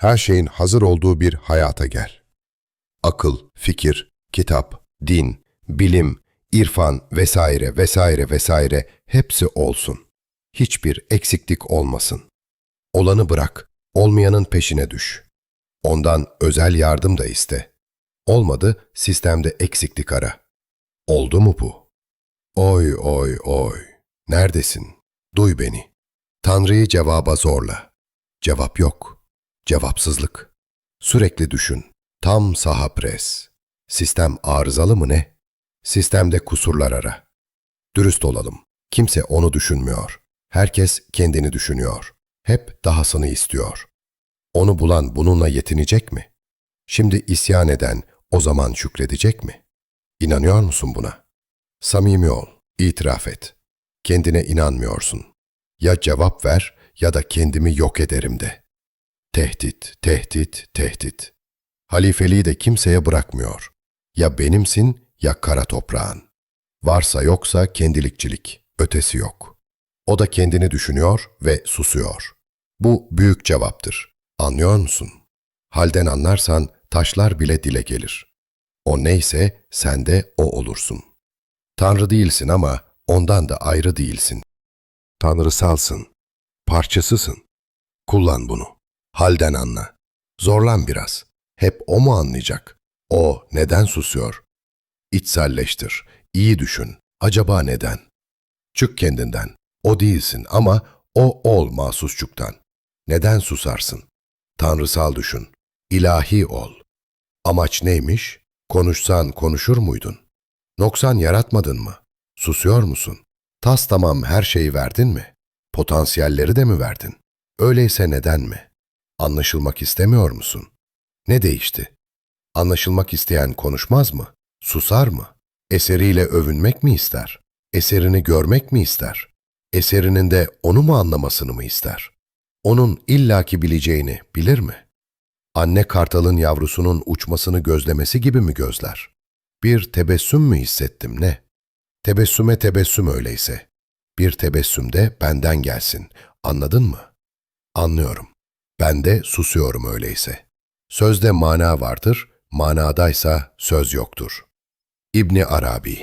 Her şeyin hazır olduğu bir hayata gel. Akıl, fikir, kitap, din, bilim, irfan vesaire vesaire vesaire hepsi olsun. Hiçbir eksiklik olmasın. Olanı bırak, olmayanın peşine düş. Ondan özel yardım da iste. Olmadı, sistemde eksiklik ara. Oldu mu bu? Oy oy oy, neredesin? Duy beni. Tanrı'yı cevaba zorla. Cevap yok. Cevapsızlık. Sürekli düşün. Tam saha pres. Sistem arızalı mı ne? Sistemde kusurlar ara. Dürüst olalım. Kimse onu düşünmüyor. Herkes kendini düşünüyor. Hep dahasını istiyor. Onu bulan bununla yetinecek mi? Şimdi isyan eden o zaman şükredecek mi? İnanıyor musun buna? Samimi ol, itiraf et. Kendine inanmıyorsun. Ya cevap ver ya da kendimi yok ederim de. Tehdit, tehdit, tehdit. Halifeliği de kimseye bırakmıyor. Ya benimsin ya kara toprağın. Varsa yoksa kendilikçilik, ötesi yok. O da kendini düşünüyor ve susuyor. Bu büyük cevaptır. Anlıyor musun? Halden anlarsan taşlar bile dile gelir. O neyse sen de o olursun. Tanrı değilsin ama ondan da ayrı değilsin. Tanrısalsın. Parçasısın. Kullan bunu. Halden anla. Zorlan biraz. Hep o mu anlayacak? O neden susuyor? İçselleştir. İyi düşün. Acaba neden? Çık kendinden. O değilsin ama o ol mahsusçuktan. Neden susarsın? Tanrısal düşün. İlahi ol. Amaç neymiş? Konuşsan konuşur muydun? Noksan yaratmadın mı? Susuyor musun? Tas tamam her şeyi verdin mi? Potansiyelleri de mi verdin? Öyleyse neden mi? Anlaşılmak istemiyor musun? Ne değişti? Anlaşılmak isteyen konuşmaz mı? Susar mı? Eseriyle övünmek mi ister? Eserini görmek mi ister? Eserinin de onu mu anlamasını mı ister? Onun illaki bileceğini bilir mi? Anne kartalın yavrusunun uçmasını gözlemesi gibi mi gözler? Bir tebessüm mü hissettim ne? Tebessüme tebessüm öyleyse. Bir tebessüm de benden gelsin. Anladın mı? Anlıyorum. Ben de susuyorum öyleyse. Sözde mana vardır, manadaysa söz yoktur. İbni Arabi